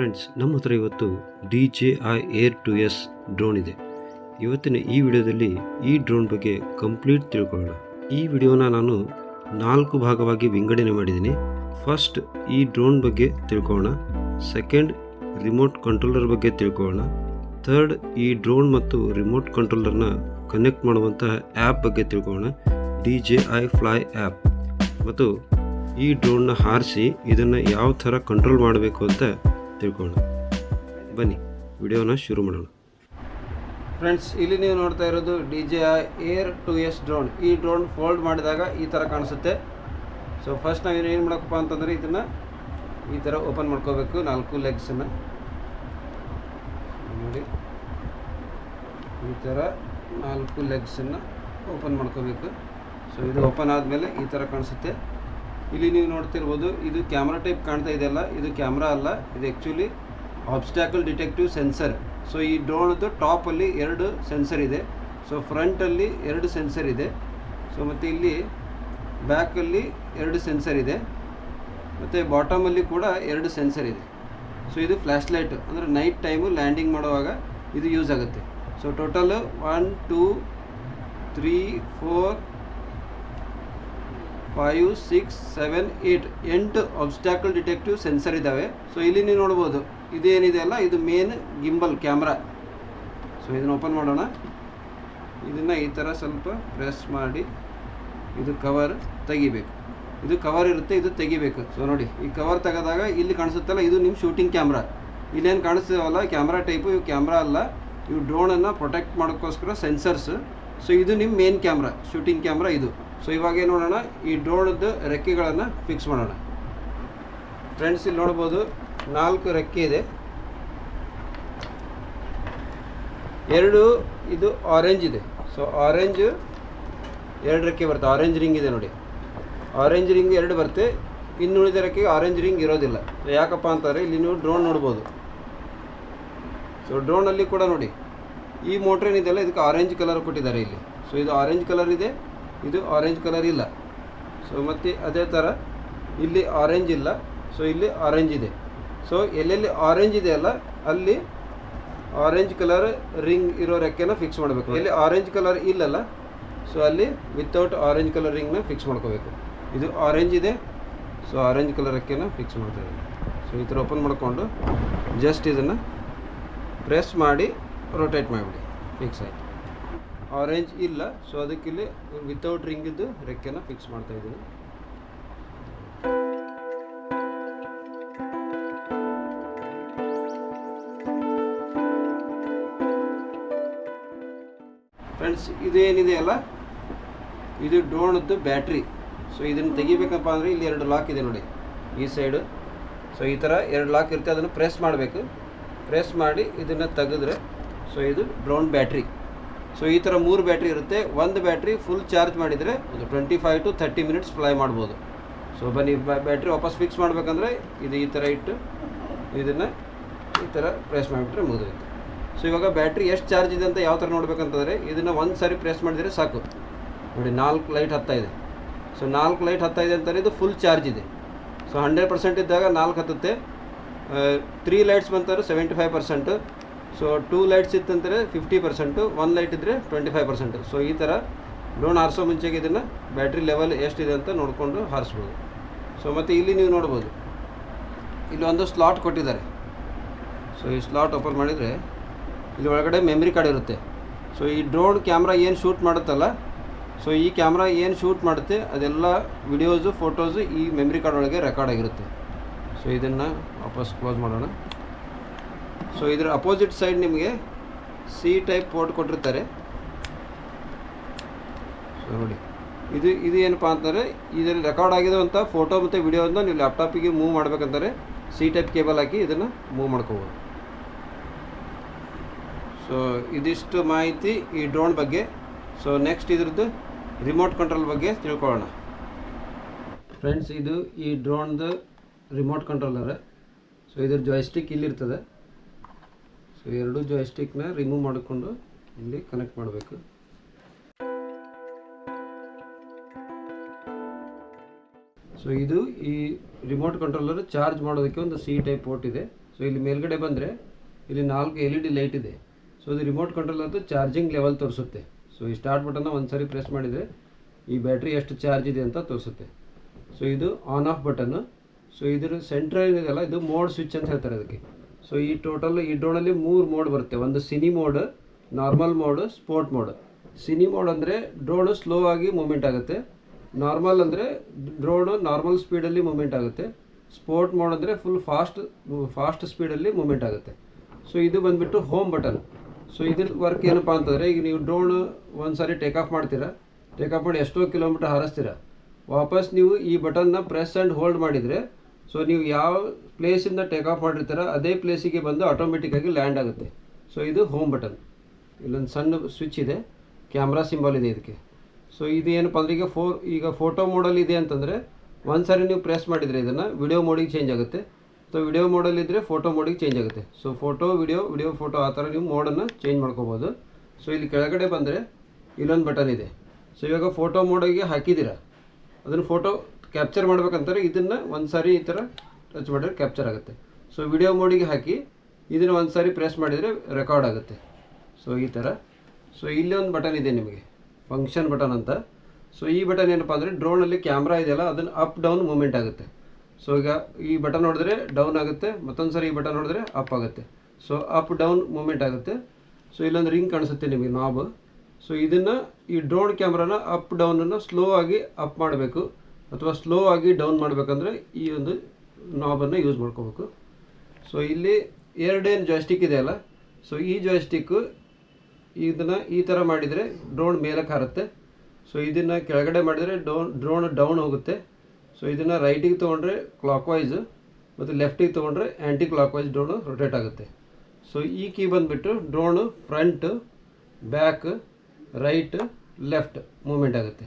Friends, ನಮ್ಮ ಹತ್ರ ಇವತ್ತು D J I air two S drone ಇದೆ. ಇವತ್ತಿನ ಈ ವಿಡಿಯೋದಲ್ಲಿ ಈ ಡ್ರೋನ್ ಬಗ್ಗೆ ಕಂಪ್ಲೀಟ್ ತಿಳ್ಕೊಳ್ಳೋಣ. ಈ ವಿಡಿಯೋನ ನಾನು ನಾಲ್ಕು ಭಾಗವಾಗಿ ವಿಂಗಡಣೆ ಮಾಡಿದ್ದೀನಿ. ಫಸ್ಟ್, ಈ ಡ್ರೋನ್ ಬಗ್ಗೆ ತಿಳ್ಕೊಳ್ಳೋಣ. ಸೆಕೆಂಡ್, ರಿಮೋಟ್ ಕಂಟ್ರೋಲರ್ ಬಗ್ಗೆ ತಿಳ್ಕೊಳ್ಳೋಣ. ಥರ್ಡ್, ಈ ಡ್ರೋನ್ ಮತ್ತು ರಿಮೋಟ್ ಕಂಟ್ರೋಲರ್ನ ಕನೆಕ್ಟ್ ಮಾಡುವಂತಹ ಆ್ಯಪ್ ಬಗ್ಗೆ ತಿಳ್ಕೊಳ್ಳೋಣ. D J I fly app. ಮತ್ತು ಈ ಡ್ರೋನ್ನ ಹಾರಿಸಿ ಇದನ್ನು ಯಾವ ಥರ ಕಂಟ್ರೋಲ್ ಮಾಡಬೇಕು ಅಂತ ತಿಳ್ಕೊಳ್ಳೋಣ. ಬನ್ನಿ, ವಿಡಿಯೋನ ಶುರು ಮಾಡೋಣ. ಫ್ರೆಂಡ್ಸ್, ಇಲ್ಲಿ ನೀವು ನೋಡ್ತಾ ಇರೋದು D J Air two S drone ಈ ಡ್ರೋನ್ ಫೋಲ್ಡ್ ಮಾಡಿದಾಗ ಈ ಥರ ಕಾಣಿಸುತ್ತೆ. ಸೊ ಫಸ್ಟ್ ನಾವು ಏನು ಮಾಡೋಕ್ಕಪ್ಪ ಅಂತಂದರೆ ಇದನ್ನು ಈ ಥರ ಓಪನ್ ಮಾಡ್ಕೋಬೇಕು, ನಾಲ್ಕು ಲೆಗ್ಸನ್ನು ನೋಡಿ. ಈ ಥರ ನಾಲ್ಕು ಲೆಗ್ಸನ್ನು ಓಪನ್ ಮಾಡ್ಕೋಬೇಕು. ಸೊ ಇದು ಓಪನ್ ಆದಮೇಲೆ ಈ ಥರ ಕಾಣಿಸುತ್ತೆ. ಇಲ್ಲಿ ನೀವು ನೋಡ್ತಿರ್ಬೋದು, ಇದು ಕ್ಯಾಮ್ರಾ ಟೈಪ್ ಕಾಣ್ತಾ ಇದೆಯಲ್ಲ ಇದು ಕ್ಯಾಮ್ರಾ ಅಲ್ಲ, ಇದು actually obstacle detective sensor so ಈ ಡ್ರೋನ್ದು ಟಾಪಲ್ಲಿ ಎರಡು ಸೆನ್ಸರ್ ಇದೆ. ಸೊ ಫ್ರಂಟಲ್ಲಿ ಎರಡು ಸೆನ್ಸರ್ ಇದೆ. ಸೊ ಮತ್ತು ಇಲ್ಲಿ ಬ್ಯಾಕಲ್ಲಿ ಎರಡು ಸೆನ್ಸರ್ ಇದೆ. ಮತ್ತು ಬಾಟಮಲ್ಲಿ ಕೂಡ ಎರಡು ಸೆನ್ಸರ್ ಇದೆ. ಸೊ ಇದು ಫ್ಲ್ಯಾಶ್ ಲೈಟ್ ಅಂದರೆ ನೈಟ್ ಟೈಮು ಲ್ಯಾಂಡಿಂಗ್ ಮಾಡುವಾಗ ಇದು ಯೂಸ್ ಆಗುತ್ತೆ. So total one two three four five six seven eight ಎಂಟು ಅಬ್ಸ್ಟ್ಯಾಕಲ್ ಡಿಟೆಕ್ಟಿವ್ ಸೆನ್ಸರ್ ಇದ್ದಾವೆ. ಸೊ ಇಲ್ಲಿ ನೀವು ನೋಡ್ಬೋದು, ಇದೇನಿದೆ ಅಲ್ಲ, ಇದು ಮೇನ್ ಗಿಂಬಲ್ ಕ್ಯಾಮ್ರಾ ಸೊ ಇದನ್ನು ಓಪನ್ ಮಾಡೋಣ. ಇದನ್ನು ಈ ಥರ ಸ್ವಲ್ಪ ಪ್ರೆಸ್ ಮಾಡಿ, ಇದು ಕವರ್ ತೆಗಿಬೇಕು. ಇದು ಕವರ್ ಇರುತ್ತೆ, ಇದು ತೆಗಿಬೇಕು. ಸೊ ನೋಡಿ, ಈ ಕವರ್ ತೆಗೆದಾಗ ಇಲ್ಲಿ ಕಾಣಿಸುತ್ತಲ್ಲ, ಇದು ನಿಮ್ಮ ಶೂಟಿಂಗ್ ಕ್ಯಾಮ್ರಾ ಇಲ್ಲೇನು ಕಾಣಿಸ್ತೀವಲ್ಲ ಕ್ಯಾಮ್ರಾ ಟೈಪು ಇವು ಕ್ಯಾಮ್ರಾ ಅಲ್ಲ. ಇವು ಡ್ರೋನನ್ನು ಪ್ರೊಟೆಕ್ಟ್ ಮಾಡೋಕ್ಕೋಸ್ಕರ ಸೆನ್ಸರ್ಸ್ ಸೊ ಇದು ನಿಮ್ಮ ಮೇನ್ ಕ್ಯಾಮ್ರಾ ಶೂಟಿಂಗ್ ಕ್ಯಾಮ್ರಾ ಇದು. ಸೊ ಇವಾಗ ಏನು ನೋಡೋಣ ಈ ಡೋಳದ ರೆಕ್ಕೆಗಳನ್ನು ಫಿಕ್ಸ್ ಮಾಡೋಣ. ಫ್ರೆಂಡ್ಸ್ ಇಲ್ಲಿ ನೋಡ್ಬೋದು ನಾಲ್ಕು ರೆಕ್ಕೆ ಇದೆ. ಎರಡು, ಇದು ಆರೆಂಜ್ ಇದೆ. ಸೊ ಆರೆಂಜ್ ಎರಡು ರೆಕ್ಕೆ ಬರುತ್ತೆ. ಆರೆಂಜ್ ರಿಂಗ್ ಇದೆ ನೋಡಿ. ಆರೆಂಜ್ ರಿಂಗ್ ಎರಡು ಬರುತ್ತೆ. ಇನ್ನುಳಿದ ರೆಕ್ಕೆಗೆ ಆರೆಂಜ್ ರಿಂಗ್ ಇರೋದಿಲ್ಲ. ಯಾಕಪ್ಪ ಅಂತಾರೆ, ಇಲ್ಲಿ ನೀವು ಡ್ರೋನ್ ನೋಡ್ಬೋದು. ಸೊ ಡ್ರೋನಲ್ಲಿ ಕೂಡ ನೋಡಿ. ಈ ಮೋಟ್ರ್ ಏನಿದೆಯಲ್ಲ ಇದಕ್ಕೆ ಆರೆಂಜ್ ಕಲರ್ ಕೊಟ್ಟಿದ್ದಾರೆ ಇಲ್ಲಿ. ಸೊ ಇದು ಆರೆಂಜ್ ಕಲರ್ ಇದೆ. ಇದು ಆರೆಂಜ್ ಕಲರ್ ಇಲ್ಲ. ಸೊ ಮತ್ತು ಅದೇ ಥರ ಇಲ್ಲಿ ಆರೆಂಜ್ ಇಲ್ಲ. ಸೊ ಇಲ್ಲಿ ಆರೆಂಜ್ ಇದೆ. ಸೊ ಎಲ್ಲೆಲ್ಲಿ ಆರೆಂಜ್ ಇದೆ ಅಲ್ಲ, ಅಲ್ಲಿ ಆರೆಂಜ್ ಕಲರ್ ರಿಂಗ್ ಇರೋ ರೆಕ್ಕೆನ ಫಿಕ್ಸ್ ಮಾಡಬೇಕು. ಇಲ್ಲಿ ಆರೆಂಜ್ ಕಲರ್ ಇಲ್ಲಲ್ಲ ಸೊ ಅಲ್ಲಿ ವಿತೌಟ್ ಆರೆಂಜ್ ಕಲರ್ ರಿಂಗ್ನ ಫಿಕ್ಸ್ ಮಾಡ್ಕೋಬೇಕು. ಇದು ಆರೆಂಜ್ ಇದೆ ಸೊ ಆರೆಂಜ್ ಕಲರ್ ರೆಕ್ಕೆನ ಫಿಕ್ಸ್ ಮಾಡ್ತಾ ಇದ್ದೀನಿ. ಸೊ ಈ ಥರ ಓಪನ್ ಮಾಡಿಕೊಂಡು ಜಸ್ಟ್ ಇದನ್ನು ಪ್ರೆಸ್ ಮಾಡಿ ರೊಟೇಟ್ ಮಾಡಿಬಿಡಿ. ಫಿಕ್ಸ್ ಆಯಿತು. ಆರೆಂಜ್ ಇಲ್ಲ ಸೊ ಅದಕ್ಕಿಲ್ಲಿ ವಿತೌಟ್ ರಿಂಗಿದ್ದು ರೆಕ್ಕೆನ ಫಿಕ್ಸ್ ಮಾಡ್ತಾ ಇದ್ದೀನಿ. ಫ್ರೆಂಡ್ಸ್ ಇದೇನಿದೆ ಅಲ್ಲ? ಇದು ಡ್ರೋನ್ದು ಬ್ಯಾಟ್ರಿ ಸೊ ಇದನ್ನು ತೆಗಿಬೇಕಪ್ಪ ಅಂದರೆ ಇಲ್ಲಿ ಎರಡು ಲಾಕ್ ಇದೆ ನೋಡಿ, ಈ ಸೈಡು ಸೊ ಈ ಥರ ಎರಡು ಲಾಕ್ ಇರುತ್ತೆ, ಅದನ್ನು ಪ್ರೆಸ್ ಮಾಡಬೇಕು. ಪ್ರೆಸ್ ಮಾಡಿ ಇದನ್ನು ತೆಗೆದ್ರೆ ಸೊ ಇದು ಡ್ರೋನ್ ಬ್ಯಾಟ್ರಿ ಸೊ ಈ ಥರ ಮೂರು ಬ್ಯಾಟ್ರಿ ಇರುತ್ತೆ. ಒಂದು ಬ್ಯಾಟ್ರಿ ಫುಲ್ ಚಾರ್ಜ್ ಮಾಡಿದರೆ ಒಂದು twenty five to thirty minutes fly ಮಾಡ್ಬೋದು. ಸೊ ಬನ್ನಿ ಬ್ಯಾಟ್ರಿ ವಾಪಸ್ ಫಿಕ್ಸ್ ಮಾಡಬೇಕಂದ್ರೆ ಇದು ಈ ಥರ ಇಟ್ಟು ಇದನ್ನು ಈ ಥರ ಪ್ರೆಸ್ ಮಾಡಿಬಿಟ್ರೆ ಮುಗಿದೋಯ್ತು. ಸೊ ಇವಾಗ ಬ್ಯಾಟ್ರಿ ಎಷ್ಟು ಚಾರ್ಜ್ ಇದೆ ಅಂತ ಯಾವ ಥರ ನೋಡ್ಬೇಕಂತಂದರೆ ಇದನ್ನು ಒಂದು ಸಾರಿ ಪ್ರೆಸ್ ಮಾಡಿದರೆ ಸಾಕು. ನೋಡಿ, ನಾಲ್ಕು ಲೈಟ್ ಹತ್ತ ಇದೆ. ಸೊ ನಾಲ್ಕು ಲೈಟ್ ಹತ್ತ ಇದೆ ಅಂತಾರೆ ಇದು ಫುಲ್ ಚಾರ್ಜ್ ಇದೆ. ಸೊ ಹಂಡ್ರೆಡ್ ಪರ್ಸೆಂಟ್ ಇದ್ದಾಗ ನಾಲ್ಕು ಹತ್ತುತ್ತೆ. Three lights ಬಂತಾರೆ seventy five percent so two lights ಇತ್ತಂದರೆ ಫಿಫ್ಟಿ ಪರ್ಸೆಂಟು ಒನ್ ಲೈಟ್ ಇದ್ದರೆ ಟ್ವೆಂಟಿ ಫೈವ್ ಪರ್ಸೆಂಟು ಸೊ ಈ ಥರ ಡ್ರೋನ್ ಹಾರಿಸೋ ಮುಂಚೆಗೆ ಇದನ್ನು ಬ್ಯಾಟ್ರಿ ಲೆವೆಲ್ ಎಷ್ಟಿದೆ ಅಂತ ನೋಡಿಕೊಂಡು ಹಾರಿಸ್ಬೋದು ಸೊ ಮತ್ತು ಇಲ್ಲಿ ನೀವು ನೋಡ್ಬೋದು. ಇಲ್ಲಿ ಒಂದು ಸ್ಲಾಟ್ ಕೊಟ್ಟಿದ್ದಾರೆ. ಸೊ ಈ ಸ್ಲಾಟ್ ಓಪನ್ ಮಾಡಿದರೆ ಇಲ್ಲಿ ಒಳಗಡೆ ಮೆಮ್ರಿ ಕಾರ್ಡ್ ಇರುತ್ತೆ. ಸೊ ಈ ಡ್ರೋನ್ ಕ್ಯಾಮ್ರಾ ಏನು ಶೂಟ್ ಮಾಡುತ್ತಲ್ಲ ಸೊ ಈ ಕ್ಯಾಮ್ರಾ ಏನು ಶೂಟ್ ಮಾಡುತ್ತೆ, ಅದೆಲ್ಲ ವಿಡಿಯೋಸು ಫೋಟೋಸು ಈ ಮೆಮ್ರಿ ಕಾರ್ಡ್ ಒಳಗೆ ರೆಕಾರ್ಡ್ ಆಗಿರುತ್ತೆ. ಸೊ ಇದನ್ನು ವಾಪಸ್ ಕ್ಲೋಸ್ ಮಾಡೋಣ. ಸೊ ಇದರ ಅಪೋಸಿಟ್ ಸೈಡ್ ನಿಮಗೆ ಸಿ ಟೈಪ್ ಪೋರ್ಟ್ ಕೊಟ್ಟಿರ್ತಾರೆ. ಸೊ ನೋಡಿ. ಇದು ಇದು ಏನಪ್ಪ ಅಂತಂದರೆ, ಇದರಲ್ಲಿ ರೆಕಾರ್ಡ್ ಆಗಿರುವಂಥ ಫೋಟೋ ಮತ್ತು ವಿಡಿಯೋನ ನೀವು ಲ್ಯಾಪ್ಟಾಪಿಗೆ ಮೂವ್ ಮಾಡಬೇಕಂತಾರೆ ಸಿ ಟೈಪ್ ಕೇಬಲ್ ಹಾಕಿ ಇದನ್ನು ಮೂವ್ ಮಾಡ್ಕೋಬೋದು. ಸೊ ಇದಿಷ್ಟು ಮಾಹಿತಿ ಈ ಡ್ರೋನ್ ಬಗ್ಗೆ. ಸೊ ನೆಕ್ಸ್ಟ್ ಇದ್ರದ್ದು ರಿಮೋಟ್ ಕಂಟ್ರೋಲ್ ಬಗ್ಗೆ ತಿಳ್ಕೊಳ್ಳೋಣ. ಫ್ರೆಂಡ್ಸ್ ಇದು ಈ ಡ್ರೋನ್ದು ರಿಮೋಟ್ ಕಂಟ್ರೋಲರ್ ಸೊ ಇದ್ರ ಜಾಯ್ಸ್ಟಿಕ್ ಇಲ್ಲಿರ್ತದೆ. ಸೊ ಎರಡು ಜಾಯ್ಸ್ಟಿಕ್ನ ರಿಮೂವ್ ಮಾಡಿಕೊಂಡು ಇಲ್ಲಿ ಕನೆಕ್ಟ್ ಮಾಡಬೇಕು. ಸೊ ಇದು ಈ ರಿಮೋಟ್ ಕಂಟ್ರೋಲರ್ ಚಾರ್ಜ್ ಮಾಡೋದಕ್ಕೆ ಒಂದು ಸಿ ಟೈಪ್ ಪೋರ್ಟ್ ಇದೆ. ಸೊ ಇಲ್ಲಿ ಮೇಲ್ಗಡೆ ಬಂದರೆ ಇಲ್ಲಿ ನಾಲ್ಕು ಎಲ್ ಇ ಡಿ ಲೈಟ್ ಇದೆ. ಸೊ ಇದು ರಿಮೋಟ್ ಕಂಟ್ರೋಲರ್ದು ಚಾರ್ಜಿಂಗ್ ಲೆವೆಲ್ ತೋರಿಸುತ್ತೆ. ಸೊ ಈ ಸ್ಟಾರ್ಟ್ ಬಟನ್ನ ಒಂದು ಸಾರಿ ಪ್ರೆಸ್ ಮಾಡಿದರೆ ಈ ಬ್ಯಾಟ್ರಿ ಎಷ್ಟು ಚಾರ್ಜ್ ಇದೆ ಅಂತ ತೋರಿಸುತ್ತೆ. ಸೊ ಇದು ಆನ್ ಆಫ್ ಬಟನ್ನು ಸೊ ಇದರ ಸೆಂಟ್ರಲ್ ಏನಿದೆಯಲ್ಲ, ಇದು ಮೋಡ್ ಸ್ವಿಚ್ ಅಂತ ಹೇಳ್ತಾರೆ ಅದಕ್ಕೆ. ಸೊ ಈ ಟೋಟಲ್ ಈ ಡ್ರೋನಲ್ಲಿ ಮೂರು ಮೋಡ್ ಬರುತ್ತೆ. ಒಂದು cine mode normal mode sport mode cine mode ಅಂದರೆ ಡ್ರೋಣು ಸ್ಲೋ ಆಗಿ ಮೂಮೆಂಟ್ ಆಗುತ್ತೆ. ನಾರ್ಮಲ್ ಅಂದರೆ ಡ್ರೋಣು ನಾರ್ಮಲ್ ಸ್ಪೀಡಲ್ಲಿ ಮೂಮೆಂಟ್ ಆಗುತ್ತೆ. ಸ್ಪೋರ್ಟ್ ಮೋಡ್ ಅಂದರೆ ಫುಲ್ ಫಾಸ್ಟ್ ಫಾಸ್ಟ್ ಸ್ಪೀಡಲ್ಲಿ ಮೂಮೆಂಟ್ ಆಗುತ್ತೆ. ಸೊ ಇದು ಬಂದುಬಿಟ್ಟು ಹೋಮ್ ಬಟನ್ ಸೊ ಇದ್ರ ವರ್ಕ್ ಏನಪ್ಪ ಅಂತಂದರೆ, ಈಗ ನೀವು ಡ್ರೋಣು ಒಂದು ಸಾರಿ ಟೇಕ್ ಆಫ್ ಮಾಡ್ತೀರಾ ಟೇಕ್ ಆಫ್ ಮಾಡಿ ಎಷ್ಟೋ ಕಿಲೋಮೀಟರ್ ಹಾರಿಸ್ತೀರಾ. ವಾಪಸ್ ನೀವು ಈ ಬಟನ್ನ ಪ್ರೆಸ್ ಆ್ಯಂಡ್ ಹೋಲ್ಡ್ ಮಾಡಿದರೆ ಸೊ ನೀವು ಯಾವ ಪ್ಲೇಸಿಂದ ಟೇಕ್ ಆಫ್ ಮಾಡಿರ್ತೀರ ಅದೇ ಪ್ಲೇಸಿಗೆ ಬಂದು ಆಟೋಮೆಟಿಕ್ಕಾಗಿ ಲ್ಯಾಂಡ್ ಆಗುತ್ತೆ. ಸೊ ಇದು ಹೋಮ್ ಬಟನ್ ಇಲ್ಲೊಂದು ಸಣ್ಣ ಸ್ವಿಚ್ ಇದೆ. ಕ್ಯಾಮ್ರಾ ಸಿಂಬಲ್ ಇದೆ ಇದಕ್ಕೆ. ಸೊ ಇದು ಏನಪ್ಪ ಅಂದ್ರೆ ಈಗ ಫೋ ಈಗ ಫೋಟೋ ಮೋಡಲ್ಲಿ ಇದೆ ಅಂತಂದರೆ ಒಂದು ಸಾರಿ ನೀವು ಪ್ರೆಸ್ ಮಾಡಿದರೆ ಇದನ್ನು ವಿಡಿಯೋ ಮೋಡಿಗೆ ಚೇಂಜ್ ಆಗುತ್ತೆ. ಸೊ ವಿಡಿಯೋ ಮೋಡಲ್ಲಿ ಇದ್ದರೆ ಫೋಟೋ ಮೋಡಿಗೆ ಚೇಂಜ್ ಆಗುತ್ತೆ. So photo video video photo ಆ ಥರ ನೀವು ಮೋಡನ್ನು ಚೇಂಜ್ ಮಾಡ್ಕೋಬೋದು. ಸೊ ಇಲ್ಲಿ ಕೆಳಗಡೆ ಬಂದರೆ ಇಲ್ಲೊಂದು ಬಟನ್ ಇದೆ. ಸೊ ಇವಾಗ ಫೋಟೋ ಮೋಡಿಗೆ ಹಾಕಿದ್ದೀರಾ? ಅದನ್ನು ಫೋಟೋ ಕ್ಯಾಪ್ಚರ್ ಮಾಡ್ಬೇಕಂತಾರೆ ಇದನ್ನು ಒಂದು ಸಾರಿ ಈ ಥರ ಟಚ್ ಮಾಡಿದ್ರೆ ಕ್ಯಾಪ್ಚರ್ ಆಗುತ್ತೆ. ಸೊ ವಿಡಿಯೋ ಮೋಡಿಗೆ ಹಾಕಿ ಇದನ್ನು ಒಂದು ಸಾರಿ ಪ್ರೆಸ್ ಮಾಡಿದರೆ ರೆಕಾರ್ಡ್ ಆಗುತ್ತೆ. ಸೊ ಈ ಥರ ಸೊ ಇಲ್ಲಿ ಒಂದು ಬಟನ್ ಇದೆ ನಿಮಗೆ. ಫಂಕ್ಷನ್ ಬಟನ್ ಅಂತ. ಸೊ ಈ ಬಟನ್ ಏನಪ್ಪ ಅಂದರೆ ಡ್ರೋನಲ್ಲಿ ಕ್ಯಾಮ್ರಾ ಇದೆಯಲ್ಲ, ಅದನ್ನು ಅಪ್ ಡೌನ್ ಮೂಮೆಂಟ್ ಆಗುತ್ತೆ. ಸೊ ಈಗ ಈ ಬಟನ್ ನೋಡಿದ್ರೆ ಡೌನ್ ಆಗುತ್ತೆ, ಮತ್ತೊಂದು ಸಾರಿ ಈ ಬಟನ್ ನೋಡಿದ್ರೆ ಅಪ್ ಆಗುತ್ತೆ. ಸೊ ಅಪ್ ಡೌನ್ ಮೂಮೆಂಟ್ ಆಗುತ್ತೆ. ಸೊ ಇಲ್ಲೊಂದು ರಿಂಗ್ ಕಾಣಿಸುತ್ತೆ ನಿಮಗೆ ನಾಬ್ ಸೊ ಇದನ್ನು ಈ ಡ್ರೋನ್ ಕ್ಯಾಮ್ರಾನ ಅಪ್ ಡೌನನ್ನು ಸ್ಲೋ ಆಗಿ ಅಪ್ ಮಾಡಬೇಕು. ಅಥವಾ ಸ್ಲೋ ಆಗಿ ಡೌನ್ ಮಾಡಬೇಕಂದ್ರೆ ಈ ಒಂದು ನಾಬನ್ನು ಯೂಸ್ ಮಾಡ್ಕೋಬೇಕು. ಸೊ ಇಲ್ಲಿ ಎರಡೇನು ಜಾಯ್ಸ್ಟಿಕ್ ಇದೆಯಲ್ಲ ಸೊ ಈ ಜಾಯ್ಸ್ಟಿಕ್ಕು ಇದನ್ನು ಈ ಥರ ಮಾಡಿದರೆ ಡ್ರೋನ್ ಮೇಲಕ್ಕೆ ಹಾರುತ್ತೆ ಸೊ ಇದನ್ನು ಕೆಳಗಡೆ ಮಾಡಿದರೆ ಡೌನ್ ಡ್ರೋನ್ ಡೌನ್ ಹೋಗುತ್ತೆ. ಸೊ ಇದನ್ನು ರೈಟಿಗೆ ತೊಗೊಂಡ್ರೆ ಕ್ಲಾಕ್ ವೈಸು ಮತ್ತು ಲೆಫ್ಟಿಗೆ ತೊಗೊಂಡ್ರೆ anticlockwise drone rotate ಆಗುತ್ತೆ. ಸೊ ಈ ಕೀ ಬಂದುಬಿಟ್ಟು drone front back right left movement ಆಗುತ್ತೆ.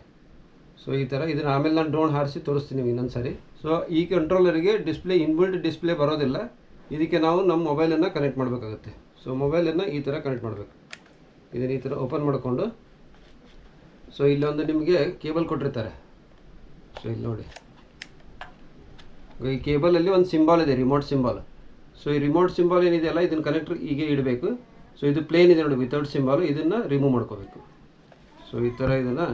ಸೊ ಈ ಥರ ಇದನ್ನು ಆಮೇಲೆ ನಾನು ಡ್ರೋನ್ ಹಾರಿಸಿ ತೋರಿಸ್ತೀನಿ ನಿಮಗೆ ಇನ್ನೊಂದು ಸಾರಿ ಸೊ ಈ ಕಂಟ್ರೋಲರಿಗೆ ಡಿಸ್ಪ್ಲೇ ಇನ್ಬಿಲ್ಟ್ ಡಿಸ್ಪ್ಲೇ ಬರೋದಿಲ್ಲ. ಇದಕ್ಕೆ ನಾವು ನಮ್ಮ ಮೊಬೈಲನ್ನು ಕನೆಕ್ಟ್ ಮಾಡಬೇಕಾಗುತ್ತೆ. ಸೊ ಮೊಬೈಲನ್ನು ಈ ಥರ ಕನೆಕ್ಟ್ ಮಾಡಬೇಕು. ಇದನ್ನು ಈ ಥರ ಓಪನ್ ಮಾಡಿಕೊಂಡು. ಸೊ ಇಲ್ಲೊಂದು ನಿಮಗೆ ಕೇಬಲ್ ಕೊಟ್ಟಿರ್ತಾರೆ. ಸೊ ಇಲ್ಲಿ ನೋಡಿ. ಈ ಕೇಬಲಲ್ಲಿ ಒಂದು ಸಿಂಬಾಲ್ ಇದೆ ರಿಮೋಟ್ ಸಿಂಬಾಲ್ ಸೊ ಈ ರಿಮೋಟ್ ಸಿಂಬಾಲ್ ಏನಿದೆಯಲ್ಲ ಇದನ್ನು ಕನೆಕ್ಟರ್ ಹೀಗೆ ಇಡಬೇಕು. ಸೊ ಇದು ಪ್ಲೇನ್ ಇದೆ ನೋಡಿ ವಿತೌಟ್ ಸಿಂಬಾಲು ಇದನ್ನು ರಿಮೂವ್ ಮಾಡ್ಕೋಬೇಕು. ಸೊ ಈ ಥರ ಇದನ್ನು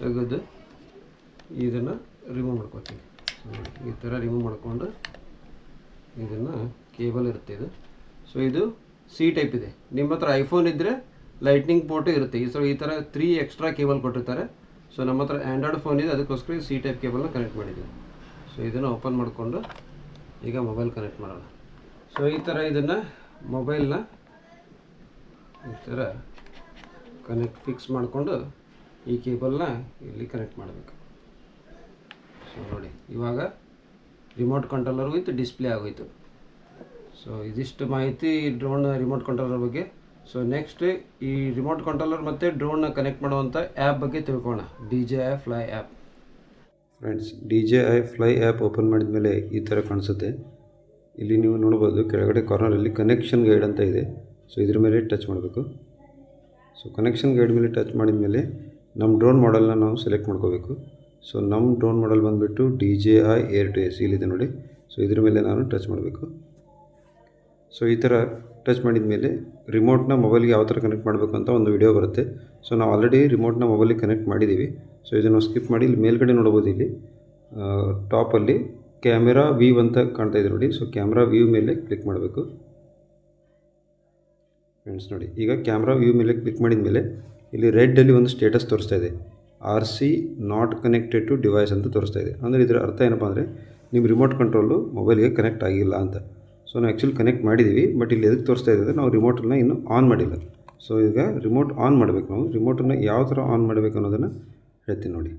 ತೆಗೆದು ಇದನ್ನು ರಿಮೂವ್ ಮಾಡ್ಕೋತೀವಿ ನೋಡಿ ಈ ಥರ ರಿಮೂವ್ ಮಾಡಿಕೊಂಡು ಇದನ್ನು ಕೇಬಲ್ ಇರುತ್ತೆ ಇದು. ಸೊ ಇದು ಸಿ ಟೈಪ್ ಇದೆ. ನಿಮ್ಮ ಹತ್ರ ಐಫೋನ್ ಇದ್ದರೆ ಲೈಟ್ನಿಂಗ್ ಪೋರ್ಟು ಇರುತ್ತೆ. ಈ ಸೊ ಈ ಥರ ತ್ರೀ ಎಕ್ಸ್ಟ್ರಾ ಕೇಬಲ್ ಕೊಟ್ಟಿರ್ತಾರೆ. ಸೊ ನಮ್ಮ ಹತ್ರ ಆ್ಯಂಡ್ರಾಯ್ಡ್ ಫೋನ್ ಇದೆ. ಅದಕ್ಕೋಸ್ಕರ ಸಿ ಟೈಪ್ ಕೇಬಲ್ನ ಕನೆಕ್ಟ್ ಮಾಡಿದ್ದೀವಿ ಸೊ ಇದನ್ನು ಓಪನ್ ಮಾಡಿಕೊಂಡು ಈಗ ಮೊಬೈಲ್ ಕನೆಕ್ಟ್ ಮಾಡೋಣ. ಸೊ ಈ ಥರ ಇದನ್ನು ಮೊಬೈಲ್ನ ಈ ಥರ ಕನೆಕ್ಟ್ ಫಿಕ್ಸ್ ಮಾಡಿಕೊಂಡು ಈ ಕೇಬಲ್ನ ಇಲ್ಲಿ ಕನೆಕ್ಟ್ ಮಾಡಬೇಕು. ಸೊ ನೋಡಿ, ಇವಾಗ ರಿಮೋಟ್ ಕಂಟ್ರೋಲರ್ ವಿತ್ ಡಿಸ್ಪ್ಲೇ ಆಗೋಯ್ತು. ಸೊ ಇದಿಷ್ಟು ಮಾಹಿತಿ ಡ್ರೋನ್ ರಿಮೋಟ್ ಕಂಟ್ರೋಲರ್ ಬಗ್ಗೆ. ಸೊ ನೆಕ್ಸ್ಟ್ ಈ ರಿಮೋಟ್ ಕಂಟ್ರೋಲರ್ ಮತ್ತು ಡ್ರೋನ್ನ ಕನೆಕ್ಟ್ ಮಾಡುವಂಥ ಆ್ಯಪ್ ಬಗ್ಗೆ ತಿಳ್ಕೋಣ D J I fly app friends D J I fly app open ಮಾಡಿದ ಮೇಲೆ ಈ ಥರ ಕಾಣಿಸುತ್ತೆ. ಇಲ್ಲಿ ನೀವು ನೋಡ್ಬೋದು, ಕೆಳಗಡೆ ಕಾರ್ನರಲ್ಲಿ ಕನೆಕ್ಷನ್ ಗೈಡ್ ಅಂತ ಇದೆ. ಸೊ ಇದ್ರ ಮೇಲೆ ಟಚ್ ಮಾಡಬೇಕು. ಸೊ ಕನೆಕ್ಷನ್ ಗೈಡ್ ಮೇಲೆ ಟಚ್ ಮಾಡಿದ ಮೇಲೆ ನಮ್ಮ ಡ್ರೋನ್ ಮಾಡೆಲ್ನ ನಾವು ಸೆಲೆಕ್ಟ್ ಮಾಡ್ಕೋಬೇಕು. ಸೊ ನಮ್ಮ ಡ್ರೋನ್ ಮಾಡೆಲ್ ಬಂದುಬಿಟ್ಟು D J I air two S ಇಲ್ಲಿದೆ ನೋಡಿ. ಸೊ ಇದ್ರ ಮೇಲೆ ನಾನು ಟಚ್ ಮಾಡಬೇಕು. ಸೊ ಈ ಥರ ಟಚ್ ಮಾಡಿದ ಮೇಲೆ ರಿಮೋಟ್ನ ಮೊಬೈಲ್ಗೆ ಯಾವ ಥರ ಕನೆಕ್ಟ್ ಮಾಡಬೇಕು ಅಂತ ಒಂದು ವಿಡಿಯೋ ಬರುತ್ತೆ. ಸೊ ನಾವು ಆಲ್ರೆಡಿ ರಿಮೋಟ್ನ ಮೊಬೈಲಿಗೆ ಕನೆಕ್ಟ್ ಮಾಡಿದ್ದೀವಿ ಸೊ ಇದನ್ನು ಸ್ಕಿಪ್ ಮಾಡಿ ಇಲ್ಲಿ ಮೇಲ್ಗಡೆ ನೋಡ್ಬೋದು ಇಲ್ಲಿ. ಟಾಪಲ್ಲಿ ಕ್ಯಾಮೆರಾ ವ್ಯೂ ಅಂತ ಕಾಣ್ತಾ ಇದೆ ನೋಡಿ. ಸೊ ಕ್ಯಾಮ್ರಾ ವ್ಯೂ ಮೇಲೆ ಕ್ಲಿಕ್ ಮಾಡಬೇಕು. ಫ್ರೆಂಡ್ಸ್ ನೋಡಿ, ಈಗ ಕ್ಯಾಮ್ರಾ ವ್ಯೂ ಮೇಲೆ ಕ್ಲಿಕ್ ಮಾಡಿದ ಮೇಲೆ ಇಲ್ಲಿ ರೆಡ್ಡಲ್ಲಿ ಒಂದು ಸ್ಟೇಟಸ್ ತೋರಿಸ್ತಾ ಇದೆ. R C not connected to device ಅಂತ ತೋರಿಸ್ತಾ ಇದೆ. ಅಂದರೆ ಇದರ ಅರ್ಥ ಏನಪ್ಪ ಅಂದರೆ ನಿಮ್ಮ ರಿಮೋಟ್ ಕಂಟ್ರೋಲು ಮೊಬೈಲ್ಗೆ ಕನೆಕ್ಟ್ ಆಗಿಲ್ಲ ಅಂತ. ಸೊ ನಾವು ಆ್ಯಕ್ಚುಲಿ ಕನೆಕ್ಟ್ ಮಾಡಿದ್ದೀವಿ ಬಟ್ ಇಲ್ಲಿ ಎದಕ್ಕೆ ತೋರಿಸ್ತಾ ಇದೆ ಅಂದರೆ ನಾವು ರಿಮೋಟನ್ನ ಇನ್ನೂ ಆನ್ ಮಾಡಿಲ್ಲ. ಸೊ ಈಗ ರಿಮೋಟ್ ಆನ್ ಮಾಡಬೇಕು ನಾವು. ರಿಮೋಟನ್ನು ಯಾವ ಥರ ಆನ್ ಮಾಡಬೇಕು ಅನ್ನೋದನ್ನು ಹೇಳ್ತೀನಿ ನೋಡಿ.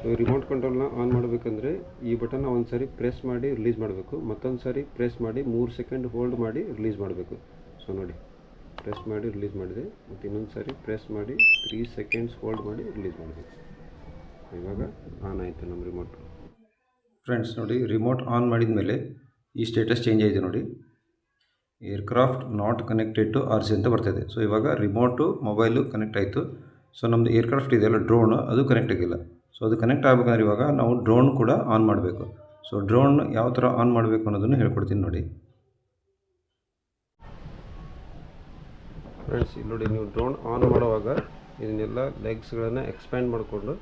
ಸೊ ರಿಮೋಟ್ ಕಂಟ್ರೋಲ್ನ ಆನ್ ಮಾಡಬೇಕಂದ್ರೆ ಈ ಬಟನ್ನ ಒಂದು ಸಾರಿ ಪ್ರೆಸ್ ಮಾಡಿ ರಿಲೀಸ್ ಮಾಡಬೇಕು. ಮತ್ತೊಂದು ಸಾರಿ ಪ್ರೆಸ್ ಮಾಡಿ ಮೂರು ಸೆಕೆಂಡ್ ಹೋಲ್ಡ್ ಮಾಡಿ ರಿಲೀಸ್ ಮಾಡಬೇಕು. ಸೊ ನೋಡಿ. ಪ್ರೆಸ್ ಮಾಡಿ ರಿಲೀಸ್ ಮಾಡಿದೆ. ಮತ್ತು ಇನ್ನೊಂದು ಸಾರಿ ಪ್ರೆಸ್ ಮಾಡಿ ತ್ರೀ ಸೆಕೆಂಡ್ಸ್ ಹೋಲ್ಡ್ ಮಾಡಿ ರಿಲೀಸ್ ಮಾಡಿದೆ. ಇವಾಗ ಆನ್ ಆಯಿತು ನಮ್ಮ ರಿಮೋಟ್ ಫ್ರೆಂಡ್ಸ್ ನೋಡಿ ರಿಮೋಟ್ ಆನ್ ಮಾಡಿದ ಮೇಲೆ ಈ ಸ್ಟೇಟಸ್ ಚೇಂಜ್ ಆಯಿತು ನೋಡಿ. Aircraft not connected to R C ಅಂತ ಬರ್ತಾಯಿದೆ ಸೊ ಇವಾಗ ರಿಮೋಟು ಮೊಬೈಲು ಕನೆಕ್ಟ್ ಆಯಿತು. ಸೊ ನಮ್ಮದು ಏರ್ಕ್ರಾಫ್ಟ್ ಇದೆಯಲ್ಲ ಡ್ರೋನ್ ಅದು ಕನೆಕ್ಟ್ ಆಗಿಲ್ಲ. ಸೊ ಅದು ಕನೆಕ್ಟ್ ಆಗಬೇಕಂದ್ರೆ ಇವಾಗ ನಾವು ಡ್ರೋನ್ ಕೂಡ ಆನ್ ಮಾಡಬೇಕು. ಸೊ ಡ್ರೋನ್ ಯಾವ ಥರ ಆನ್ ಮಾಡಬೇಕು ಅನ್ನೋದನ್ನು ಹೇಳ್ಕೊಡ್ತೀನಿ ನೋಡಿ. ಫ್ರೆಂಡ್ಸ್ ಇಲ್ಲಿ ನೋಡಿ ನೀವು ಡ್ರೋನ್ ಆನ್ ಮಾಡುವಾಗ ಇದನ್ನೆಲ್ಲ ಲೆಗ್ಸ್ಗಳನ್ನು ಎಕ್ಸ್ಪ್ಯಾಂಡ್ ಮಾಡಿಕೊಂಡು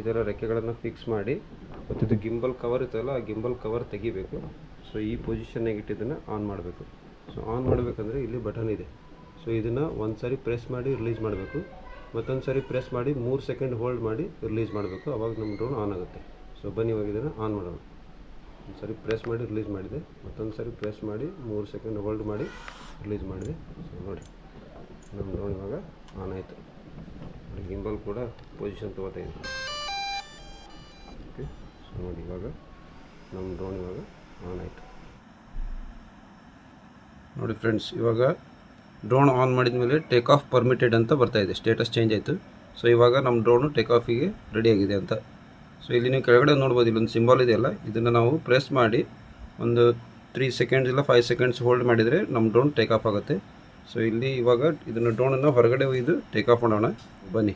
ಇದರ ರೆಕ್ಕೆಗಳನ್ನು ಫಿಕ್ಸ್ ಮಾಡಿ ಮತ್ತು ಇದು ಗಿಂಬಲ್ ಕವರ್ ಇತ್ತಲ್ಲ, ಆ ಗಿಂಬಲ್ ಕವರ್ ತೆಗಿಬೇಕು. ಸೊ ಈ ಪೊಸಿಷನ್ನಾಗಿ ಇಟ್ಟಿದ್ದನ್ನು ಆನ್ ಮಾಡಬೇಕು. ಸೊ ಆನ್ ಮಾಡಬೇಕಂದ್ರೆ ಇಲ್ಲಿ ಬಟನ್ ಇದೆ. ಸೊ ಇದನ್ನು ಒಂದು ಸಾರಿ ಪ್ರೆಸ್ ಮಾಡಿ ರಿಲೀಸ್ ಮಾಡಬೇಕು. ಮತ್ತೊಂದು ಸಾರಿ ಪ್ರೆಸ್ ಮಾಡಿ ಮೂರು ಸೆಕೆಂಡ್ ಹೋಲ್ಡ್ ಮಾಡಿ ರಿಲೀಸ್ ಮಾಡಬೇಕು. ಅವಾಗ ನಮ್ಮ ಡ್ರೋನ್ ಆನ್ ಆಗುತ್ತೆ. ಸೊ ಬನ್ನಿ, ಇವಾಗ ಇದನ್ನು ಆನ್ ಮಾಡೋಣ. ಒಂದು ಸಾರಿ ಪ್ರೆಸ್ ಮಾಡಿ ರಿಲೀಸ್ ಮಾಡಿದೆ. ಮತ್ತೊಂದು ಸಾರಿ ಪ್ರೆಸ್ ಮಾಡಿ ಮೂರು ಸೆಕೆಂಡ್ ಹೋಲ್ಡ್ ಮಾಡಿ ರಿಲೀಸ್ ಮಾಡಿದೆ. ಸೊ ನೋಡಿ. ನಮ್ಮ ಡ್ರೋನ್ ಇವಾಗ ಆನ್ ಆಯಿತು. ಗಿಂಬಲ್ ಕೂಡ ಪೊಸಿಷನ್ ತೊಗೋತಾ ಇದೆ ಓಕೆ ಸೊ ನೋಡಿ ಇವಾಗ ನಮ್ಮ ಡ್ರೋನ್ ಇವಾಗ ಆನ್ ಆಯಿತು. ನೋಡಿ ಫ್ರೆಂಡ್ಸ್ ಇವಾಗ ಡ್ರೋನ್ ಆನ್ ಮಾಡಿದ ಮೇಲೆ ಟೇಕ್ ಆಫ್ ಪರ್ಮಿಟೆಡ್ ಅಂತ ಬರ್ತಾ ಇದೆ. ಸ್ಟೇಟಸ್ ಚೇಂಜ್ ಆಯಿತು. ಸೊ ಇವಾಗ ನಮ್ಮ ಡ್ರೋನು ಟೇಕ್ ಆಫಿಗೆ ರೆಡಿಯಾಗಿದೆ ಅಂತ. ಸೊ ಇಲ್ಲಿ ನೀವು ಕೆಳಗಡೆ ನೋಡ್ಬೋದು, ಇಲ್ಲೊಂದು ಸಿಂಬಲ್ ಇದೆಯಲ್ಲ ಇದನ್ನು ನಾವು ಪ್ರೆಸ್ ಮಾಡಿ ಒಂದು ತ್ರೀ ಸೆಕೆಂಡ್ಸ್ ಇಲ್ಲ ಫೈವ್ ಸೆಕೆಂಡ್ಸ್ ಹೋಲ್ಡ್ ಮಾಡಿದರೆ ನಮ್ಮ ಡ್ರೋನ್ ಟೇಕ್ ಆಫ್ ಆಗುತ್ತೆ. ಸೊ ಇಲ್ಲಿ ಇವಾಗ ಇದನ್ನು ಡ್ರೋನನ್ನು ಹೊರಗಡೆ ಒಯ್ದು ಟೇಕ್ ಆಫ್ ಮಾಡೋಣ. ಬನ್ನಿ.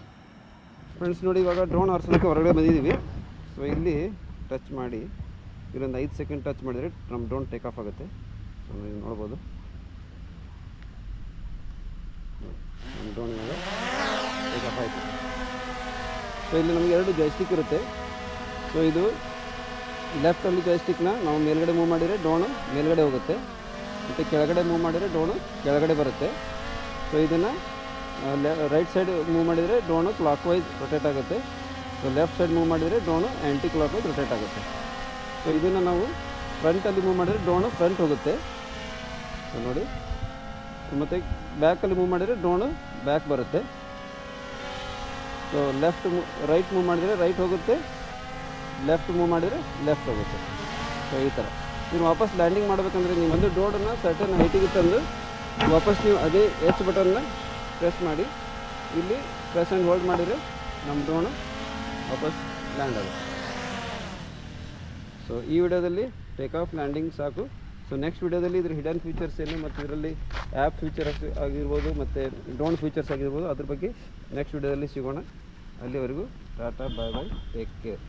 ಫ್ರೆಂಡ್ಸ್ ನೋಡಿ ಇವಾಗ ಡ್ರೋನ್ ಹಾರಿಸೋದಕ್ಕೆ ಹೊರಗಡೆ ಬಂದಿದ್ದೀವಿ. ಸೊ ಇಲ್ಲಿ ಟಚ್ ಮಾಡಿ, ಇಲ್ಲೊಂದು ಐದು ಸೆಕೆಂಡ್ ಟಚ್ ಮಾಡಿದರೆ ನಮ್ಮ ಡ್ರೋನ್ ಟೇಕ್ ಆಫ್ ಆಗುತ್ತೆ. ಸೊ ನೀವು ನೋಡ್ಬೋದು. ನಮ್ಮ ಡ್ರೋನ್ ಇವಾಗ ಟೇಕ್ ಆಫ್ ಆಯಿತು. ಸೊ ಇಲ್ಲಿ ನಮಗೆ ಎರಡು ಜಾಯ್ಸ್ಟಿಕ್ ಇರುತ್ತೆ. ಸೊ ಇದು ಲೆಫ್ಟಲ್ಲಿ ಜಾಯ್ಸ್ಟಿಕ್ನ ನಾವು ಮೇಲ್ಗಡೆ ಮೂವ್ ಮಾಡಿದರೆ ಡ್ರೋನು ಮೇಲ್ಗಡೆ ಹೋಗುತ್ತೆ. ಮತ್ತು ಕೆಳಗಡೆ ಮೂವ್ ಮಾಡಿದರೆ ಡೋಣು ಕೆಳಗಡೆ ಬರುತ್ತೆ. ಸೊ ಇದನ್ನು ರೈಟ್ ಸೈಡ್ ಮೂವ್ ಮಾಡಿದರೆ ಡೋಣು ಕ್ಲಾಕ್ ವೈಸ್ ರೊಟೇಟ್ ಆಗುತ್ತೆ. ಸೊ ಲೆಫ್ಟ್ ಸೈಡ್ ಮೂವ್ ಮಾಡಿದರೆ ಡೋಣು ಆ್ಯಂಟಿ ಕ್ಲಾಕ್ ವೈಸ್ ರೊಟೇಟ್ ಆಗುತ್ತೆ. ಸೊ ಇದನ್ನು ನಾವು ಫ್ರಂಟಲ್ಲಿ ಮೂವ್ ಮಾಡಿದರೆ ಡೋಣು ಫ್ರಂಟ್ ಹೋಗುತ್ತೆ. ಸೊ ನೋಡಿ. ಮತ್ತು ಬ್ಯಾಕಲ್ಲಿ ಮೂವ್ ಮಾಡಿದರೆ ಡೋಣು ಬ್ಯಾಕ್ ಬರುತ್ತೆ. ಸೊ ಲೆಫ್ಟ್ ರೈಟ್ ಮೂವ್ ಮಾಡಿದರೆ ರೈಟ್ ಹೋಗುತ್ತೆ. ಲೆಫ್ಟ್ ಮೂವ್ ಮಾಡಿದರೆ ಲೆಫ್ಟ್ ಹೋಗುತ್ತೆ. ಸೊ ಈ ಥರ ನೀವು ವಾಪಸ್ ಲ್ಯಾಂಡಿಂಗ್ ಮಾಡಬೇಕಂದ್ರೆ ನೀವು ಒಂದು ಡೋಡನ್ನು ಸರ್ಟನ್ ಹೈಟಿಗೆ ತಂದು ವಾಪಸ್ ನೀವು ಅದೇ ಎಚ್ ಬಟನ್ನ ಪ್ರೆಸ್ ಮಾಡಿ. ಇಲ್ಲಿ ಪ್ರೆಸ್ ಆ್ಯಂಡ್ ಹೋಲ್ಡ್ ಮಾಡಿದರೆ ನಮ್ಮ ಡ್ರೋನು ವಾಪಸ್ ಲ್ಯಾಂಡ್ ಆಗುತ್ತೆ. ಸೊ ಈ ವಿಡಿಯೋದಲ್ಲಿ ಟೇಕ್ ಆಫ್ ಲ್ಯಾಂಡಿಂಗ್ ಸಾಕು. ಸೊ ನೆಕ್ಸ್ಟ್ ವಿಡಿಯೋದಲ್ಲಿ ಇದ್ರ ಹಿಡನ್ ಫೀಚರ್ಸ್ ಏನು ಮತ್ತು ಇದರಲ್ಲಿ ಆ್ಯಪ್ ಫೀಚರ್ಸ್ ಆಗಿರ್ಬೋದು ಮತ್ತು ಡ್ರೋನ್ ಫೀಚರ್ಸ್ ಆಗಿರ್ಬೋದು ಅದ್ರ ಬಗ್ಗೆ ನೆಕ್ಸ್ಟ್ ವಿಡಿಯೋದಲ್ಲಿ ಸಿಗೋಣ. ಅಲ್ಲಿವರೆಗೂ tata bye bye take care